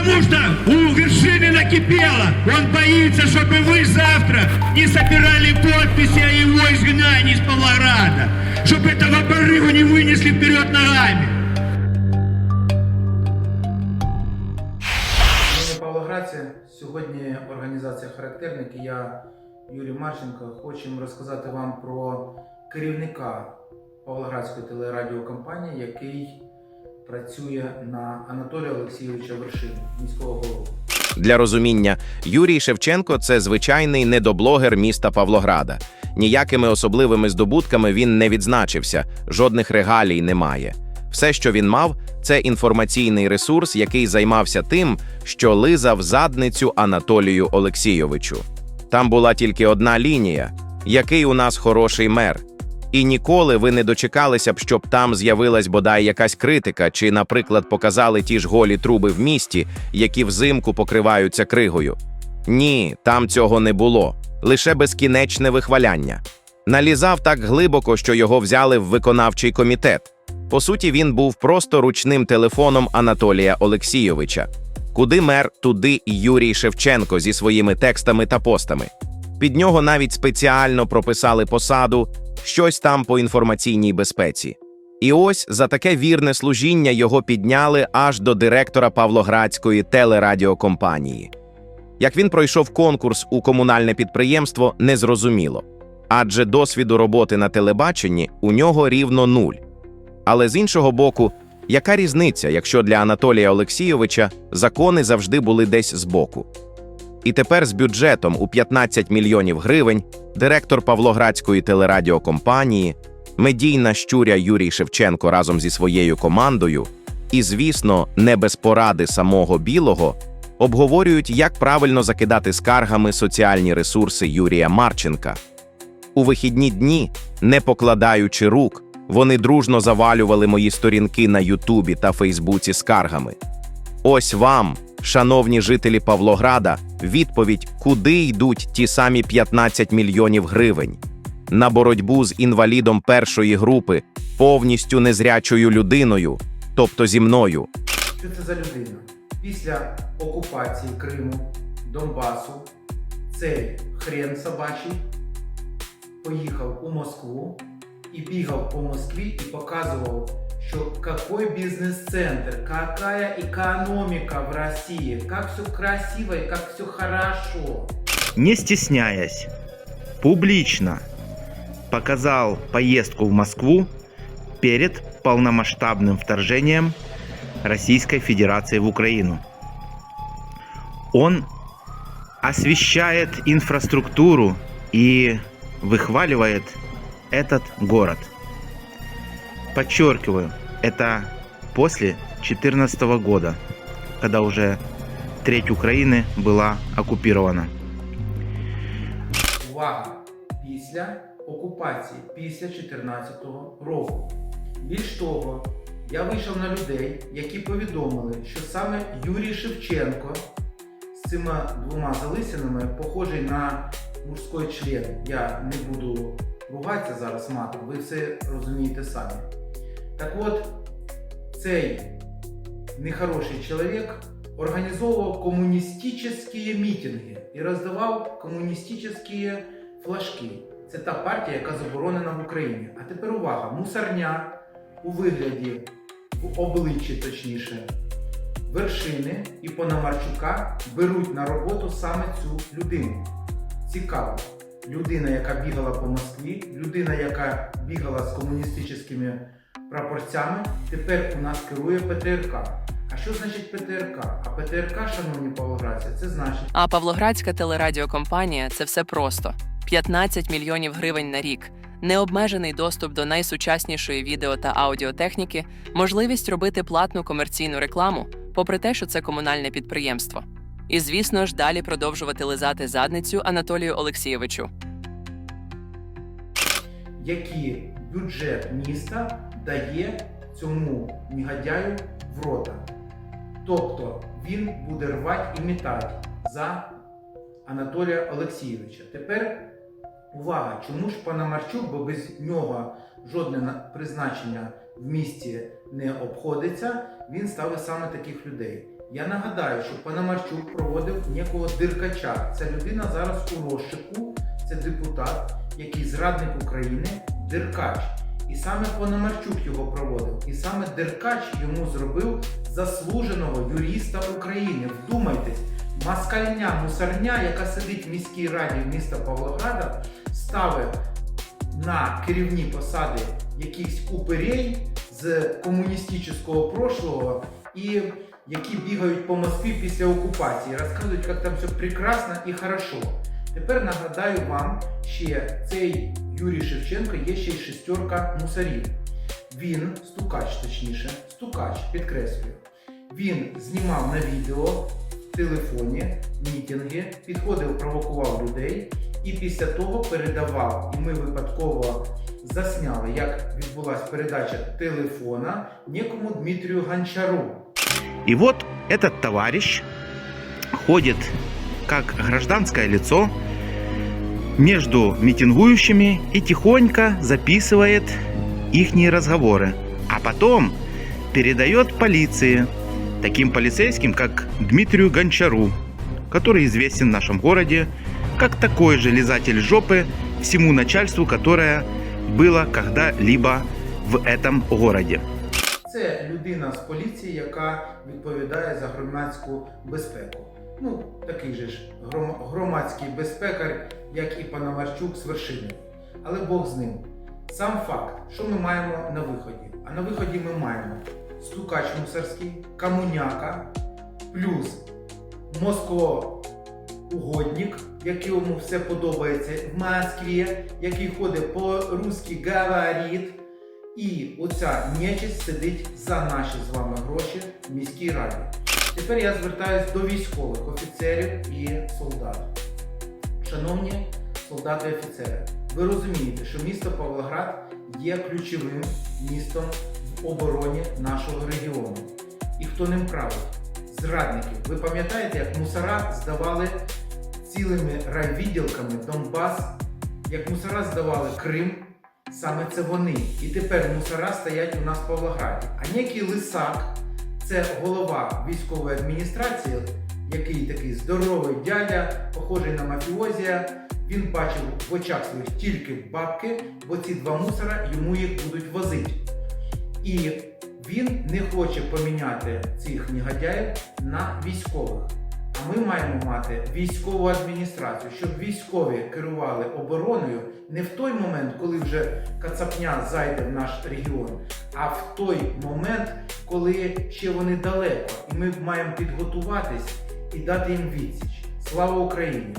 Потому что у вершины накипело. Он боится, чтобы вы завтра не собирали подписи о его изгнании из Павлограда. Чтобы этого порыва не вынесли вперед ногами. Шановні Павлоградці, сьогодні організація Характерники, я Юрій Марченко, хочемо розказати вам про керівника Павлоградської телерадіокомпанії, який працює на Анатолія Олексійовича Вершину, міського голову. Для розуміння, Юрій Шевченко це звичайний недоблогер міста Павлограда. Ніякими особливими здобутками він не відзначився, жодних регалій немає. Все, що він мав, це інформаційний ресурс, який займався тим, що лизав задницю Анатолію Олексійовичу. Там була тільки одна лінія: який у нас хороший мер. І ніколи ви не дочекалися б, щоб там з'явилась бодай якась критика, чи, наприклад, показали ті ж голі труби в місті, які взимку покриваються кригою. Ні, там цього не було, лише безкінечне вихваляння. Налізав так глибоко, що його взяли в виконавчий комітет. По суті, він був просто ручним телефоном Анатолія Олексійовича. Куди мер, туди і Юрій Шевченко зі своїми текстами та постами. Під нього навіть спеціально прописали посаду щось там по інформаційній безпеці. І ось за таке вірне служіння його підняли аж до директора Павлоградської телерадіокомпанії. Як він пройшов конкурс у комунальне підприємство, незрозуміло. Адже досвіду роботи на телебаченні у нього рівно нуль. Але з іншого боку, яка різниця, якщо для Анатолія Олексійовича закони завжди були десь збоку? І тепер з бюджетом у 15 мільйонів гривень директор Павлоградської телерадіокомпанії, медійна щуря Юрій Шевченко разом зі своєю командою, і, звісно, не без поради самого білого, обговорюють, як правильно закидати скаргами соціальні ресурси Юрія Марченка. У вихідні дні, не покладаючи рук, вони дружно завалювали мої сторінки на Ютубі та Фейсбуці скаргами. Ось вам, шановні жителі Павлограда, відповідь, куди йдуть ті самі 15 мільйонів гривень. На боротьбу з інвалідом першої групи, повністю незрячою людиною, тобто зі мною. Що це за людина? Після окупації Криму, Донбасу, цей хрен собачий поїхав у Москву і бігав по Москві і показував, що какой бизнес-центр, какая экономика в России, как все красиво и как все хорошо. не стесняясь, публично показал поездку в Москву перед полномасштабным вторжением Российской Федерации в Украину. Он освещает инфраструктуру и выхваливает этот город. Подчеркиваю, это после 2014 года, когда уже треть Украины была оккупирована. Увага! Після окупації, після 2014 року. Більш того, я вийшов на людей, які повідомили, що саме Юрій Шевченко з цими двома залисинами похожий на мужський член. Я не буду ругатися зараз матом, ви все розумієте самі. Так от, цей нехороший чоловік організовував комуністичні мітинги і роздавав комуністичні флажки. Це та партія, яка заборонена в Україні. А тепер увага! Мусорня у вигляді, в обличчі точніше, вершини і Пономарчука беруть на роботу саме цю людину. Цікаво. Людина, яка бігала по Москві, людина, яка бігала з комуністичними прапорцями, тепер у нас керує ПТРК. А що значить ПТРК? А ПТРК, шановні павлоградці, це значить А Павлоградська телерадіокомпанія це все просто: 15 мільйонів гривень на рік, необмежений доступ до найсучаснішої відео та аудіотехніки, можливість робити платну комерційну рекламу, попри те, що це комунальне підприємство. І, звісно ж, далі продовжувати лизати задницю Анатолію Олексійовичу. який бюджет міста дає цьому негодяю в рота. Тобто він буде рвати і мітати за Анатолія Олексійовича. Тепер увага, чому ж Пономарчук, бо без нього жодне призначення в місті не обходиться, він ставить саме таких людей. Я нагадаю, що Панамарчук проводив некого диркача. Ця людина зараз у розшику, це депутат, який зрадник України, диркач. І саме Пономарчук його проводив. І саме Деркач йому зробив заслуженого юриста України. Вдумайтесь, маскальня, мусарня, яка сидить в міській раді міста Павлограда, ставить на керівні посади якихось упирей з комуністичного прошлого і які бігають по Москві після окупації, розказують, як там все прекрасно і хорошо. Тепер нагадаю вам, ще цей Юрій Шевченко є ще й шестерка мусарів. Він, стукач точніше, стукач, підкреслюю. Він знімав на відео в телефоні мітинги, підходив, провокував людей і після того передавав. І ми випадково засняли, як відбулася передача телефона некому Дмитрію Гончару. И вот этот товарищ ходит как гражданское лицо между митингующими и тихонько записывает ихние разговоры, а потом передает полиции, таким полицейским, как Дмитрию Гончару, который известен в нашем городе как такой же лизатель жопы всему начальству, которое было когда-либо в этом городе. Це людина з поліції, яка відповідає за громадську безпеку. Ну, такий же ж гром- громадський безпекар, як і Панамарчук з вершини. Але Бог з ним. Сам факт, що ми маємо на виході? А на виході ми маємо стукач мусорський, комуняка, плюс москвоугодник, якому все подобається в Москві, який ходить по-русски говорить. І оця нечисть сидить за наші з вами гроші в міській раді. Тепер я звертаюся до військових офіцерів і солдатів. Шановні солдати і офіцери, ви розумієте, що місто Павлоград є ключовим містом в обороні нашого регіону. І хто ним править? Зрадники. Ви пам'ятаєте, як мусора здавали цілими райвідділками Донбас, як мусора здавали Крим, саме це вони. І тепер мусора стоять у нас в Павлограді. А некий Лисак, це голова військової адміністрації, який такий здоровий дядя, похожий на мафіозія. Він бачив в очах своїх тільки бабки, бо ці два мусора йому їх будуть возити. І він не хоче поміняти цих негодяїв на військових. Ми маємо мати військову адміністрацію, щоб військові керували обороною не в той момент, коли вже Кацапня зайде в наш регіон, а в той момент, коли ще вони далеко, і ми маємо підготуватись і дати їм відсіч. Слава Україні!